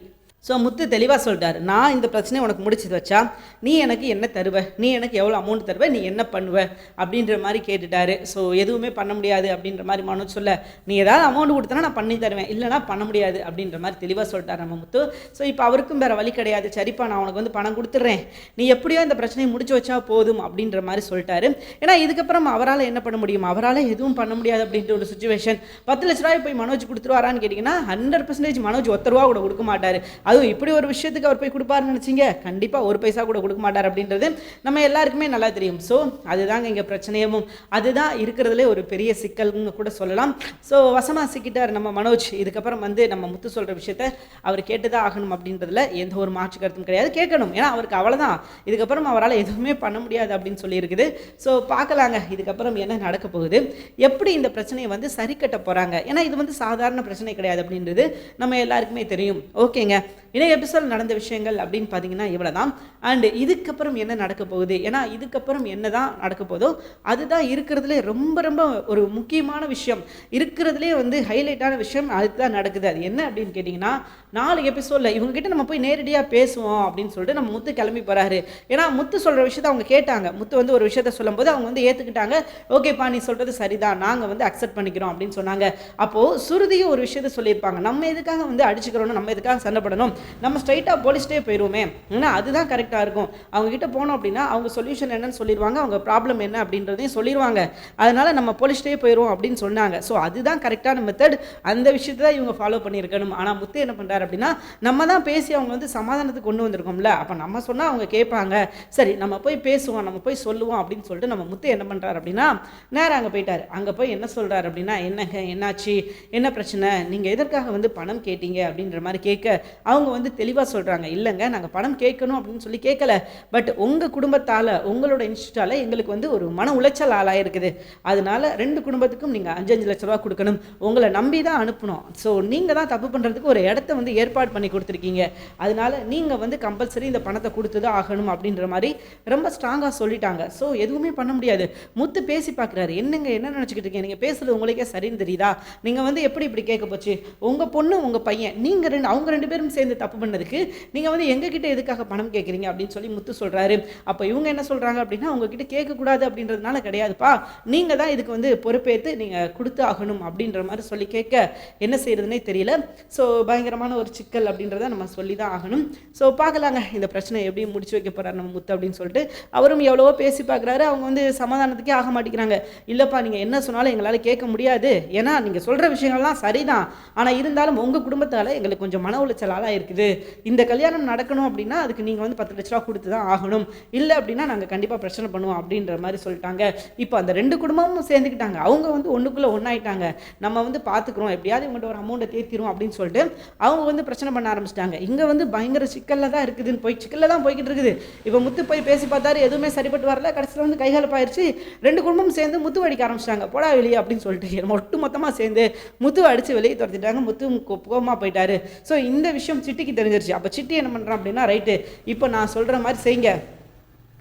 ஸோ முத்து தெளிவாக சொல்கிறார் நான் இந்த பிரச்சனையை உனக்கு முடிச்சு வச்சா நீ எனக்கு என்ன தருவ? நீ எனக்கு எவ்வளோ அமௌண்ட் தருவ? நீ என்ன பண்ணுவ? அப்படின்ற மாதிரி கேட்டுட்டாரு. ஸோ எதுவுமே பண்ண முடியாது அப்படின்ற மாதிரி மனோஜ் சொல்ல நீ ஏதாவது அமௌண்ட் கொடுத்தனா நான் பண்ணி தருவேன். இல்லைனா பண்ண முடியாது. அப்படின்ற மாதிரி தெளிவாக சொல்லிட்டார் நம்ம முத்து. ஸோ இப்போ அவருக்கும் வேறு வழி கிடையாது. சரிப்பா நான் உனக்கு வந்து பணம் கொடுத்துட்றேன். நீ எப்படியோ இந்த பிரச்சனையை முடிச்சு வச்சா போதும் அப்படின்ற மாதிரி சொல்லிட்டாரு. ஏன்னா இதுக்கப்புறம் அவரால் என்ன பண்ண முடியும்? அவரால் எதுவும் பண்ண முடியாது அப்படின்ற ஒரு சுச்சுவேஷன் பத்து லட்ச ரூபாய் போய் மனோஜ் கொடுத்துருவாரான்னு கேட்டிங்கன்னா ஹண்ட்ரட் பர்சன்டேஜ் மனோஜ் ஒத்த ரூபா கூட கொடுக்க மாட்டார். அதுவும் இப்படி ஒரு விஷயத்துக்கு அவர் போய் கொடுப்பாருன்னு நினச்சிங்க கண்டிப்பாக ஒரு பைசா கூட கொடுக்க மாட்டார் அப்படின்றது நம்ம எல்லாருக்குமே நல்லா தெரியும். ஸோ அதுதாங்க இங்கே பிரச்சனையும் அதுதான் இருக்கிறதுலே ஒரு பெரிய சிக்கல்னு கூட சொல்லலாம். ஸோ வசமாக சிக்கிட்டார் நம்ம மனோஜ். இதுக்கப்புறம் வந்து நம்ம முத்து சொல்கிற விஷயத்த அவர் கேட்டு தான் ஆகணும் அப்படின்றதுல எந்த ஒரு மாற்று கருத்தும் கிடையாது. கேட்கணும். ஏன்னா அவருக்கு அவ்வளோதான் இதுக்கப்புறம் அவரால் எதுவுமே பண்ண முடியாது அப்படின்னு சொல்லியிருக்குது. ஸோ பார்க்கலாங்க. இதுக்கப்புறம் என்ன நடக்க போகுது? எப்படி இந்த பிரச்சனையை வந்து சரி கட்ட போகிறாங்க ஏன்னா இது வந்து சாதாரண பிரச்சனை கிடையாது அப்படின்றது நம்ம எல்லாருக்குமே தெரியும். ஓகேங்க. இன்னைக்கு எபிசோட் நடந்த விஷயங்கள் அப்படின்னு பார்த்தீங்கன்னா இவ்வளோ தான் அண்டு இதுக்கப்புறம் என்ன நடக்க போகுது? ஏன்னா இதுக்கப்புறம் என்ன தான் நடக்க போதோ அதுதான் இருக்கிறதுலே ரொம்ப ரொம்ப ஒரு முக்கியமான விஷயம். இருக்கிறதுலே வந்து ஹைலைட்டான விஷயம் அதுதான் நடக்குது. அது என்ன அப்படின்னு கேட்டிங்கன்னா நாலு எபிசோடில் இவங்ககிட்ட நம்ம போய் நேரடியாக பேசுவோம் அப்படின்னு சொல்லிட்டு நம்ம முத்து கிளம்பி போகிறாரு ஏன்னா முத்து சொல்கிற விஷயத்த அவங்க கேட்டாங்க. முத்து வந்து ஒரு விஷயத்த சொல்லும்போது அவங்க வந்து ஏற்றுக்கிட்டாங்க ஓகேப்பா நீ சொல்கிறது சரிதான். நாங்கள் வந்து அக்செப்ட் பண்ணிக்கிறோம் அப்படின்னு சொன்னாங்க. அப்போது சுருதியும் ஒரு விஷயத்த சொல்லியிருப்பாங்க. நம்ம எதுக்காக வந்து அடிச்சுக்கிறோம் நம்ம எதுக்காக சண்டைப்படணும்? நம்ம ஸ்ட்ரைட்டாக போலீஸ்டே போயிடுவோமே ஏன்னா அதுதான் கரெக்டாக இருக்கும். அவங்க கிட்ட போனோம் அப்படின்னா அவங்க சொல்யூஷன் என்னன்னு சொல்லிடுவாங்க. அவங்க ப்ராப்ளம் என்ன அப்படின்றதையும் சொல்லிடுவாங்க. அதனால் நம்ம போலீஸ்டே போயிடுவோம் அப்படின்னு சொன்னாங்க. ஸோ அதுதான் கரெக்டான மெத்தட் அந்த விஷயத்தை தான் இவங்க ஃபாலோ பண்ணியிருக்கணும். ஆனால் முத்து என்ன பண்ணுறாரு அப்படின்னா நம்ம தான் பேசி அவங்க வந்து சமாதானத்துக்கு கொண்டு வந்திருக்கோம்ல. அப்போ நம்ம சொன்னால் அவங்க கேட்பாங்க. சரி நம்ம போய் பேசுவோம். நம்ம போய் சொல்லுவோம் அப்படின்னு சொல்லிட்டு நம்ம முத்து என்ன பண்ணுறாரு அப்படின்னா நேராக அங்கே போயிட்டார். அங்கே போய் என்ன சொல்கிறாரு அப்படின்னா என்னங்க என்னாச்சு? என்ன பிரச்சனை? நீங்கள் எதற்காக வந்து பணம் கேட்டீங்க அப்படின்ற மாதிரி கேட்க அவங்க வந்து தெளிவாக சொல்கிறாங்க இல்லைங்க நாங்கள் பணம் கேட்கணும் அப்படின்னு சொல்லி கேட்கல. பட் உங்கள் குடும்பத்தால் உங்களோட இன்ஸ்டியூட்டால் எங்களுக்கு வந்து ஒரு மன உளைச்சல் ஆளாயிருக்குது. அதனால ரெண்டு குடும்பத்துக்கும் நீங்கள் அஞ்சு அஞ்சு லட்ச ரூபா கொடுக்கணும். உங்களை நம்பி தான் அனுப்பணும். ஸோ நீங்கள் தான் தப்பு பண்ணுறதுக்கு ஒரு இடத்த வந்து ஏற்பாடு பண்ணி கொடுத்துருக்கீங்க. அதனால நீங்கள் வந்து கம்பல்சரி இந்த பணத்தை கொடுத்து தான் ஆகணும் அப்படின்ற மாதிரி ரொம்ப ஸ்ட்ராங்காக சொல்லிட்டாங்க. ஸோ எதுவுமே பண்ண முடியாது. முத்து பேசி பார்க்குறாரு. என்னங்க என்ன நினச்சிக்கிட்டு இருக்கீங்க? நீங்கள் பேசுறது உங்களுக்கே சரின்னு தெரியுதா? நீங்கள் வந்து எப்படி இப்படி கேட்க போச்சு? உங்கள் பொண்ணு உங்கள் பையன் நீங்கள் ரெண்டு அவங்க ரெண்டு பேரும் சேர்ந்து தப்பு பண்ணதுக்கு நீங்கள் வந்து எங்ககிட்ட எதுக்காக பணம் கேட்குறீங்க அப்படின்னு சொல்லி முத்து சொல்கிறாரு அப்போ இவங்க என்ன சொல்கிறாங்க அப்படின்னா உங்ககிட்ட கேட்கக்கூடாது அப்படின்றதுனால கிடையாதுப்பா. நீங்கள் தான் இதுக்கு வந்து பொறுப்பேற்று நீங்கள் கொடுத்து ஆகணும் அப்படின்ற மாதிரி சொல்லி கேட்க என்ன செய்கிறதுனே தெரியல. ஸோ பயங்கரமான ஒரு சிக்கல் அப்படின்றத நம்ம சொல்லி தான் ஆகணும். ஸோ பார்க்கலாங்க. இந்த பிரச்சனை எப்படி முடிச்சு வைக்க போகிறார் நம்ம முத்து அப்படின்னு சொல்லிட்டு. அவரும் எவ்வளவோ பேசி பார்க்குறாரு. அவங்க வந்து சமாதானத்துக்கே ஆக மாட்டேங்கிறாங்க. இல்லைப்பா நீங்கள் என்ன சொன்னாலும் எங்களால் கேட்க முடியாது. ஏன்னா நீங்கள் சொல்கிற விஷயங்கள்லாம் சரிதான். ஆனால் இருந்தாலும் உங்கள் குடும்பத்தால் எங்களுக்கு கொஞ்சம் மன உளைச்சலாக இருக்குது இந்த கல்யாணம் நடக்கணும் அப்படின்னா அதுக்கு நீங்கள் வந்து பத்து லட்ச ரூபா கொடுத்து தான் ஆகணும். இல்லை அப்படின்னா நாங்கள் கண்டிப்பாக பிரச்சனை பண்ணுவோம் அப்படின்ற மாதிரி சொல்லிட்டாங்க. இப்போ அந்த ரெண்டு குடும்பமும் சேர்ந்துக்கிட்டாங்க. அவங்க வந்து ஒன்றுக்குள்ளே ஒன்றாயிட்டாங்க நம்ம வந்து பார்த்துக்குறோம் எப்படியாவது இவங்கள்ட்ட ஒரு அமௌண்ட்டை தேர்த்திரும் அப்படின்னு சொல்லிட்டு அவங்க வந்து பிரச்சனை பண்ண ஆரம்பிச்சிட்டாங்க. இங்கே வந்து பயங்கர சிக்கலில் தான் இருக்குதுன்னு போய் சிக்கலில் தான் போய்கிட்டு இருக்குது. இப்போ முத்து போய் பேசி பார்த்தாரு எதுவுமே சரிப்பட்டு வரல. கடைசியில் வந்து கைகலப்பாயிருச்சு. ரெண்டு குடும்பமும் சேர்ந்து முத்து அடிக்க ஆரம்பிச்சிட்டாங்க. போடா வெளியே அப்படின்னு சொல்லிட்டு <laughs> ஒட்டு மொத்தமாக சேர்ந்து முத்து அடித்து வெளியே துரத்திட்டாங்க. முத்து கோபமாக போயிட்டாரு. ஸோ இந்த விஷயம் சிட்டி சிட்டிக்கு தெரிஞ்சிருச்சு. அப்போ சிட்டி என்ன பண்ணுறான் அப்படின்னா ரைட்டு இப்போ நான் சொல்கிற மாதிரி செய்யுங்க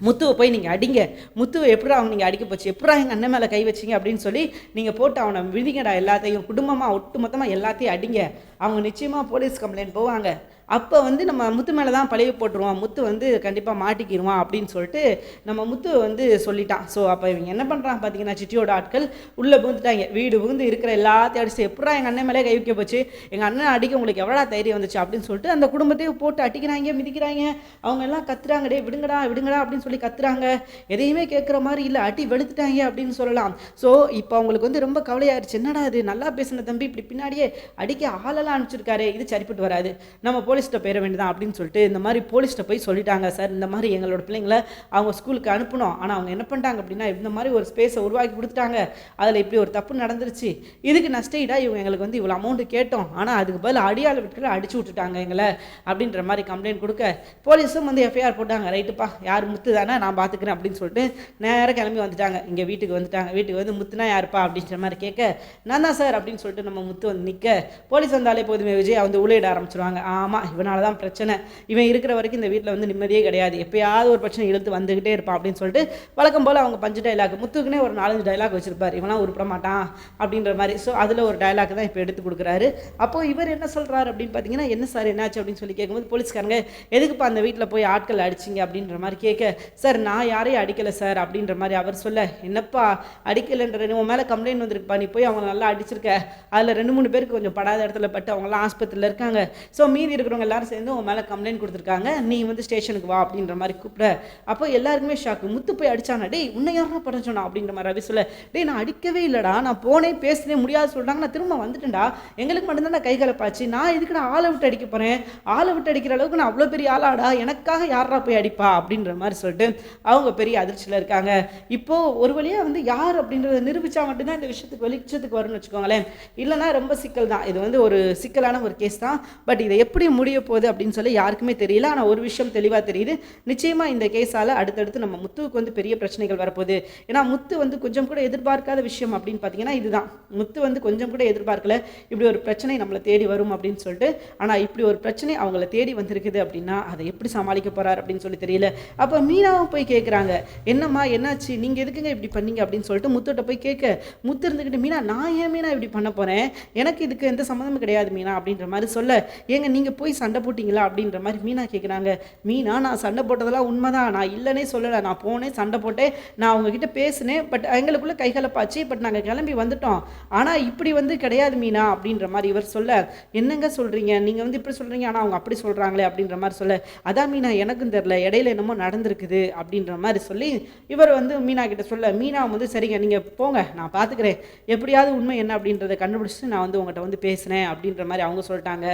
முத்துவை போய் நீங்கள் அடிங்க. முத்துவை எப்படா அவங்க நீங்கள் அடிக்க போச்சு? எப்படா எங்கள் அண்ணன் மேலே கை வச்சிங்க? அப்படின்னு சொல்லி நீங்கள் போட்டு அவனை விதிங்கடா எல்லாத்தையும். குடும்பமாக ஒட்டு மொத்தமாக எல்லாத்தையும் அடிங்க. அவங்க நிச்சயமாக போலீஸ் கம்ப்ளைண்ட் போவாங்க. அப்போ வந்து நம்ம முத்து மேலே தான் பழிவு போட்டுருவோம் முத்து வந்து கண்டிப்பாக மாட்டிக்கிடுவான் அப்படின்னு சொல்லிட்டு நம்ம முத்து வந்து சொல்லிட்டான். ஸோ அப்போ இவங்க என்ன பண்ணுறான் பார்த்தீங்கன்னா சிட்டியோட ஆட்கள் உள்ளே புகுந்துட்டாங்க. வீடு புகுந்து இருக்கிற எல்லாத்தையும் அடிச்சு எப்படா எங்கள் அண்ணன் மேலே கை வைக்க போச்சு? எங்கள் அண்ணன் அடிக்க உங்களுக்கு எவ்வளோ தைரியம் வந்துச்சு அப்படின்னு சொல்லிட்டு அந்த குடும்பத்தையும் போட்டு அடிக்கிறாங்க மிதிக்கிறாங்க. அவங்க எல்லாம் கத்துறாங்க டே விடுங்கடா விடுங்கடா அப்படின்னு சொல்லி கத்துறாங்க. எதையுமே கேட்குற மாதிரி இல்லை. அடி வெளுத்துட்டாங்க அப்படின்னு சொல்லலாம். ஸோ இப்போ அவங்களுக்கு வந்து ரொம்ப கவலையாயிருச்சு. என்னடா இது? நல்லா பேசின தம்பி இப்படி பின்னாடியே அடிக்க ஆளெல்லாம் அனுப்பிச்சிருக்காரு. இது சரிப்பட்டு வராது. நம்ம போலீஸ்கிட்ட போயிட வேண்டியதான் அப்படின்னு சொல்லிட்டு இந்த மாதிரி போலீஸ்கிட்ட போய் சொல்லிட்டாங்க சார். இந்த மாதிரி எங்களோட பிள்ளைங்கள அவங்க ஸ்கூலுக்கு அனுப்பணும். ஆனால் அவங்க என்ன பண்ணிட்டாங்க அப்படின்னா இந்த மாதிரி ஒரு ஸ்பேஸை உருவாக்கி கொடுத்துட்டாங்க. அதில் இப்படி ஒரு தப்பு நடந்துருச்சு. இதுக்கு நஷ்டஈடாக இவங்க எங்களுக்கு வந்து இவ்வளோ அமௌண்ட்டு கேட்டோம். ஆனால் அதுக்கு பதில் அடியாள விட்டுட்டு அடிச்சு விட்டுட்டாங்க எங்களை அப்படின்ற மாதிரி கம்ப்ளைண்ட் கொடுக்க போலீஸும் வந்து எஃப்ஐஆர் போட்டாங்க. ரைட்டுப்பா யார் முத்து தானே நான் பார்த்துக்கிறேன் அப்படின்னு சொல்லிட்டு நேராக கிளம்பி வந்துட்டாங்க. இங்கே வீட்டுக்கு வந்துட்டாங்க. வீட்டுக்கு வந்து முத்துனா யாருப்பா? அப்படின்ற மாதிரி கேட்க நான் தான் சார் அப்படின்னு சொல்லிட்டு நம்ம முத்து வந்து நிற்க போலீஸ் வந்தாலே போதுமே விஜய் வந்து உள்ளிட ஆரம்பிச்சிருவாங்க. ஆமாம் இவனால தான் பிரச்சனை. இவன் இருக்கிற வரைக்கும் இந்த வீட்டில் வந்து நிம்மதியே கிடையாது. எப்பயாவது ஒரு பிரச்சனை இழுத்து வந்துக்கிட்டே இருப்பான் அப்படின்னு சொல்லிட்டு வழக்கம் போல் அவங்க பஞ்சு டைலாக் முத்துக்குனே ஒரு நாலஞ்சு டைலாக் வச்சுருப்பார். இவனாம் உருப்பிட மாட்டான் அப்படின்ற மாதிரி. ஸோ அதில் ஒரு டைலாக் தான் இப்போ எடுத்து கொடுக்குறாரு. அப்போது இவர் என்ன சொல்கிறாரு அப்படின்னு பார்த்தீங்கன்னா என்ன சார் என்னாச்சு? அப்படின்னு சொல்லி கேட்கும்போது போலீஸ்காரங்க எதுக்குப்பா அந்த வீட்டில் போய் ஆட்கள் அடிச்சிங்க? அப்படின்ற மாதிரி கேட்க சார் நான் யாரையும் அடிக்கலை சார். அப்படின்ற மாதிரி அவர் சொல்ல என்னப்பா அடிக்கலைன்ற உன் மேலே கம்ப்ளைண்ட் வந்திருக்குப்பா. நீ போய் அவங்க நல்லா அடிச்சிருக்க. அதில் ரெண்டு மூணு பேருக்கு கொஞ்சம் படாத இடத்துல பட்டு அவங்களாம் ஆஸ்பத்திரியில் இருக்காங்க. ஸோ மீதி இருக்கிறவங்க எல்லாரும் சேர்ந்து உன் மேலே கம்ப்ளைண்ட் கொடுத்துருக்காங்க. நீ வந்து ஸ்டேஷனுக்கு வா அப்படின்ற மாதிரி கூப்பிட. அப்போ எல்லாருக்குமே ஷாக்கு முத்து போய் அடித்தானா டேய் உன்னை யாரா படம் சொன்னா? அப்படின்ற மாதிரி ரவி சொல்ல டேய் நான் அடிக்கவே இல்லைடா. நான் போனேன் பேசினேன் முடியாது சொல்கிறாங்க நான் திரும்ப வந்துட்டேன்டா. எங்களுக்கு மட்டும்தான் நான் கை கலப்பாச்சு. நான் இதுக்கு நான் ஆளை விட்டு அடிக்க போகிறேன் ஆளை விட்டு அடிக்கிற அளவுக்கு நான் அவ்வளோ பெரிய ஆளாடா. எனக்காக யாரா போய் அடிப்பா? அப்படின்ற மாதிரி சொல்லிட்டு அவங்க பெரிய அதிர்ச்சியில் இருக்காங்க. இப்போது ஒரு வழியாக வந்து யார் அப்படின்றத நிரூபிச்சா மட்டும்தான் இந்த விஷயத்துக்கு வெளிச்சத்துக்கு வரும்னு வச்சுக்கோங்களேன். இல்லைன்னா ரொம்ப சிக்கல் தான் இது வந்து ஒரு சிக்கலான ஒரு கேஸ் தான். பட் இதை எப்படி முடிய போகுது அப்படின்னு சொல்லி யாருக்குமே தெரியல. ஆனால் ஒரு விஷயம் தெளிவாக தெரியுது. நிச்சயமாக இந்த கேஸால் அடுத்தடுத்து நம்ம முத்துவுக்கு வந்து பெரிய பிரச்சனைகள் வரப்போகுது. ஏன்னா முத்து வந்து கொஞ்சம் கூட எதிர்பார்க்காத விஷயம் அப்படின்னு பார்த்தீங்கன்னா இதுதான். முத்து வந்து கொஞ்சம் கூட எதிர்பார்க்கல. இப்படி ஒரு பிரச்சனை நம்மளை தேடி வரும் அப்படின்னு சொல்லிட்டு ஆனால் இப்படி ஒரு பிரச்சனை அவங்கள தேடி வந்திருக்குது அப்படின்னா அதை எப்படி சமாளிக்க போகிறார் அப்படின்னு சொல்லி தெரியல. அப்போ மீனாவும் போய் கேட்குறாங்க என்னம்மா என்னாச்சு? நீங்கள் எதுக்குங்க இப்படி பண்ணீங்க அப்படின்னு சொல்லிட்டு முத்துட்ட போய் கேட்க முத்து இருந்துக்கிட்டு மீனா நான் ஏன் மீனா இப்படி பண்ண போகிறேன் எனக்கு இதுக்கு எந்த சம்மந்தமும் கிடையாது மீனா அப்படின்ற மாதிரி சொல்ல. ஏங்க நீங்கள் போய் சண்டை போட்டிங்களா அப்படின்ற மாதிரி மீனா கேட்குறாங்க மீனா நான் சண்டை போட்டதெல்லாம் உண்மைதான். நான் இல்லைனே சொல்லலை. நான் போனேன் சண்டை போட்டேன் நான் அவங்கக்கிட்ட பேசினேன் பட் எங்களுக்குள்ளே கைகலப்பாச்சு பட் நாங்கள் கிளம்பி வந்துட்டோம். ஆனால் இப்படி வந்து கிடையாது மீனா அப்படின்ற மாதிரி இவர் சொல்ல. என்னங்க சொல்கிறீங்க நீங்கள் வந்து இப்படி சொல்கிறீங்க ஆனால் அவங்க அப்படி சொல்கிறாங்களே அப்படின்ற மாதிரி சொல்ல. அதான் மீனா எனக்கும் தெரில இடையில என்னமோ நடந்திருக்குது அப்படின்ற மாதிரி சொல்லி இவர் வந்து மீனா கிட்ட சொல்ல மீனா வந்து சரிங்க நீங்கள் போங்க. நான் பார்த்துக்கிறேன் எப்படியாவது உண்மை என்ன அப்படின்றத கண்டுபிடிச்சிட்டு நான் வந்து உங்கள்கிட்ட வந்து பேசுகிறேன் அப்படின்ற மாதிரி அவங்க சொல்லிட்டாங்க.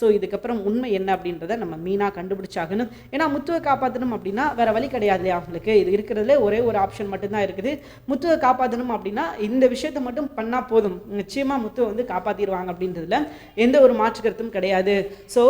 ஸோ இதுக்கப்புறம் உண்மை என்ன அப்படின்றத நம்ம மீனாக கண்டுபிடிச்சாகணும். ஏன்னா முத்துவை காப்பாற்றணும் அப்படின்னா வேறு வழி கிடையாது இல்லையா அவங்களுக்கு இது இருக்கிறதுல ஒரே ஒரு ஆப்ஷன் மட்டும்தான் இருக்குது. முத்துவை காப்பாற்றணும் அப்படின்னா இந்த விஷயத்தை மட்டும் பண்ணால் போதும். நிச்சயமாக முத்துவை வந்து காப்பாற்றிடுவாங்க அப்படின்றதுல எந்த ஒரு மாற்று கருத்தும் கிடையாது. ஸோ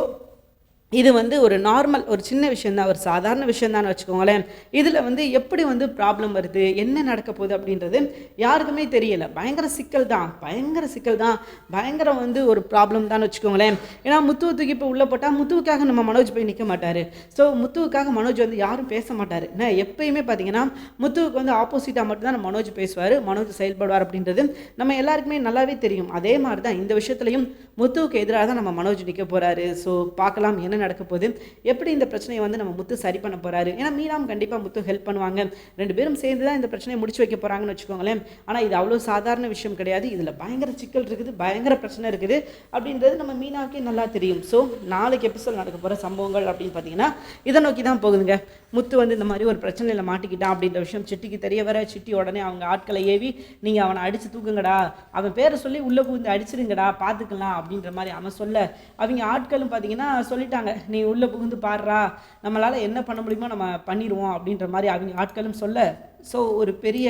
இது வந்து ஒரு நார்மல் ஒரு சின்ன விஷயந்தான் ஒரு சாதாரண விஷயம்தான் வச்சுக்கோங்களேன். இதில் வந்து எப்படி வந்து ப்ராப்ளம் வருது என்ன நடக்க போகுது அப்படின்றது யாருக்குமே தெரியலை. பயங்கர சிக்கல் தான் பயங்கர சிக்கல் தான் பயங்கர வந்து ஒரு ப்ராப்ளம் தான் வச்சுக்கோங்களேன். ஏன்னா முத்துவை தூக்கி இப்போ உள்ளே போட்டால் முத்துவுக்காக நம்ம மனோஜ் போய் நிற்க மாட்டார். ஸோ முத்துவுக்காக மனோஜ் வந்து யாரும் பேச மாட்டார். என்ன எப்பயுமே பார்த்தீங்கன்னா முத்துவுக்கு வந்து ஆப்போசிட்டாக மட்டும்தான் நம்ம மனோஜ் பேசுவார் மனோஜ் செயல்படுவார் அப்படின்றது நம்ம எல்லாருக்குமே நல்லாவே தெரியும். அதே மாதிரி தான் இந்த விஷயத்துலையும் முத்துவுக்கு எதிராக தான் நம்ம மனோஜ் நிற்க போகிறாரு ஸோ பார்க்கலாம் என்ன நடக்க போகுது எப்படி இந்த பிரச்சனையை வந்து நம்ம முத்து சரி பண்ண போகிறாரு ஏன்னா மீனாம் கண்டிப்பாக முத்து ஹெல்ப் பண்ணுவாங்க. ரெண்டு பேரும் சேர்ந்து தான் இந்த பிரச்சனையை முடிச்சு வைக்க போகிறாங்கன்னு வச்சுக்கோங்களேன். ஆனால் இது அவ்வளோ சாதாரண விஷயம் கிடையாது. இதில் பயங்கர சிக்கல் இருக்குது பயங்கர பிரச்சனை இருக்குது அப்படின்றது நம்ம மீனாக்கே நல்லா தெரியும். ஸோ நாளைக்கு எபிசோட் நடக்க போகிற சம்பவங்கள் அப்படின்னு பார்த்தீங்கன்னா இதை நோக்கி தான் போகுதுங்க. முத்து வந்து இந்த மாதிரி ஒரு பிரச்சனையில் மாட்டிக்கிட்டான் அப்படின்ற விஷயம் சிட்டிக்கு தெரிய வர சிட்டி உடனே அவங்க ஆட்களை ஏவி நீங்கள் அவனை அடித்து தூக்குங்கடா. அவன் பேரை சொல்லி உள்ளே புகுந்து அடிச்சிருங்கடா. பார்த்துக்கலாம் அப்படின்ற மாதிரி அவன் சொல்ல அவங்க ஆட்களும் பார்த்தீங்கன்னா சொல்லிட்டாங்க நீ உள்ளே புகுந்து பாடுறா நம்மளால் என்ன பண்ண முடியுமோ நம்ம பண்ணிடுவோம். அப்படின்ற மாதிரி அவங்க ஆட்களும் சொல்ல ஸோ ஒரு பெரிய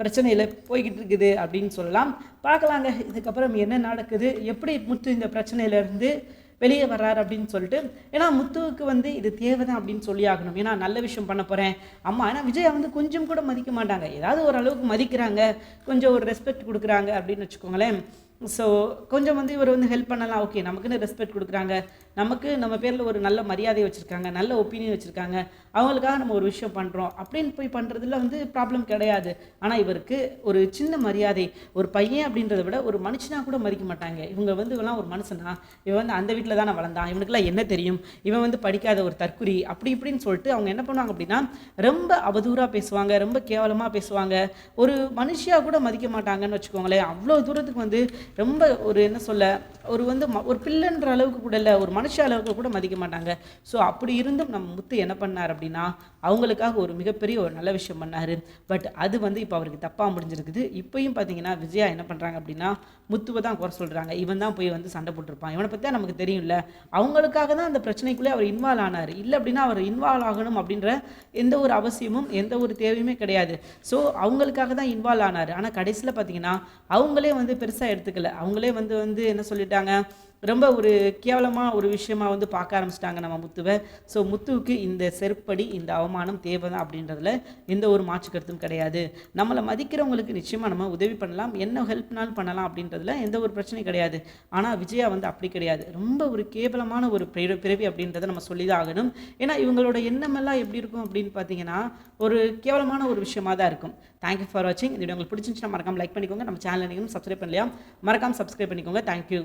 பிரச்சனையில் போய்கிட்டு இருக்குது. அப்படின்னு சொல்லலாம். பார்க்கலாங்க. இதுக்கப்புறம் என்ன நடக்குது? எப்படி முத்து இந்த பிரச்சனையிலேருந்து வெளியே வர்றாரு அப்படின்னு சொல்லிட்டு ஏன்னா முத்துவுக்கு வந்து இது தேவைதான் அப்படின்னு சொல்லி ஆகணும் ஏன்னா நல்ல விஷயம் பண்ண போகிறேன் அம்மா ஏன்னா விஜயா வந்து கொஞ்சம் கூட மதிக்க மாட்டாங்க. ஏதாவது ஓரளவுக்கு மதிக்கிறாங்க. கொஞ்சம் ஒரு ரெஸ்பெக்ட் கொடுக்குறாங்க அப்படின்னு வச்சுக்கோங்களேன். ஸோ கொஞ்சம் வந்து இவர் வந்து ஹெல்ப் பண்ணலாம். ஓகே நமக்குன்னு ரெஸ்பெக்ட் கொடுக்குறாங்க. நமக்கு நம்ம பேரில் ஒரு நல்ல மரியாதை வச்சுருக்காங்க நல்ல ஒப்பீனியன் வச்சுருக்காங்க. அவங்களுக்காக நம்ம ஒரு விஷயம் பண்ணுறோம் அப்படின்னு போய் பண்ணுறதுல வந்து ப்ராப்ளம் கிடையாது. ஆனால் இவருக்கு ஒரு சின்ன மரியாதை ஒரு பையன் அப்படின்றத விட ஒரு மனுஷனாக கூட மதிக்க மாட்டாங்க. இவங்க வந்து இவெல்லாம் ஒரு மனுஷனா? இவன் வந்து அந்த வீட்டில் தானே வளர்ந்தான். இவனுக்குலாம் என்ன தெரியும்? இவன் வந்து படிக்காத ஒரு தற்குறி. அப்படி இப்படின்னு சொல்லிட்டு அவங்க என்ன பண்ணுவாங்க அப்படின்னா ரொம்ப அவதூறாக பேசுவாங்க ரொம்ப கேவலமாக பேசுவாங்க. ஒரு மனுஷியாக கூட மதிக்க மாட்டாங்கன்னு வச்சுக்கோங்களேன். அவ்வளோ தூரத்துக்கு வந்து ரொம்ப ஒரு என்ன சொல்ல ஒரு வந்து ம- ஒரு பிள்ளைன்ற அளவுக்கு கூட இல்லை. ஒரு மனுஷ அளவுக்கு கூட மதிக்க மாட்டாங்க. ஸோ அப்படி இருந்தும் நம்ம முத்து என்ன பண்ணார் அப்படின்னா அவங்களுக்காக ஒரு மிகப்பெரிய ஒரு நல்ல விஷயம் பண்ணார். பட் அது வந்து இப்போ அவருக்கு தப்பாக முடிஞ்சிருக்குது. இப்போயும் பார்த்தீங்கன்னா விஜயா என்ன பண்ணுறாங்க அப்படின்னா முத்துவை தான் குறை சொல்கிறாங்க இவன் தான் போய் வந்து சண்டை போட்டிருப்பான். இவனை பற்றி தான் நமக்கு தெரியும்ல. அவங்களுக்காக தான் அந்த பிரச்சனைக்குள்ளே அவர் இன்வால்வ் ஆனார். இல்லை அப்படின்னா அவர் இன்வால்வ் ஆகணும் அப்படின்ற எந்த ஒரு அவசியமும் எந்த ஒரு தேவையுமே கிடையாது. ஸோ அவங்களுக்காக தான் இன்வால்வ் ஆனார். ஆனால் கடைசியில் பார்த்தீங்கன்னா அவங்களே வந்து பெருசாக எடுத்துக்கல. அவங்களே வந்து வந்து என்ன சொல்லிட்டாங்க? ரொம்ப ஒரு கேவலமாக ஒரு விஷயமா வந்து பார்க்க ஆரம்பிச்சிட்டாங்க நம்ம முத்துவை. ஸோ முத்துவுக்கு இந்த செருப்படி இந்த அவமானம் தேவை தான் அப்படின்றதுல எந்த ஒரு மாற்று கருத்தும் கிடையாது. நம்மளை மதிக்கிறவங்களுக்கு நிச்சயமாக நம்ம உதவி பண்ணலாம். என்ன ஹெல்ப்னாலும் பண்ணலாம் அப்படின்றதுல எந்த ஒரு பிரச்சனையும் கிடையாது. ஆனால் விஜயா வந்து அப்படி கிடையாது. ரொம்ப ஒரு கேவலமான ஒரு பிறவி அப்படின்றத நம்ம சொல்லி தான் ஆகணும். ஏன்னா இவங்களோட எண்ணமெல்லாம் எப்படி இருக்கும் அப்படின்னு பார்த்தீங்கன்னா ஒரு கேவலமான ஒரு விஷயமாக தான் இருக்கும். தேங்க்யூ ஃபார் வாட்சிங் இந்த வீடியோ உங்களுக்கு பிடிச்சிருந்துச்சுன்னா மறக்காம லைக் பண்ணிக்கோங்க. நம்ம சேனல் நீங்கள் சப்ஸ்கிரைப் பண்ணலையா மறக்காம சப்ஸ்கிரைப் பண்ணிக்கோங்க. தேங்க்யூ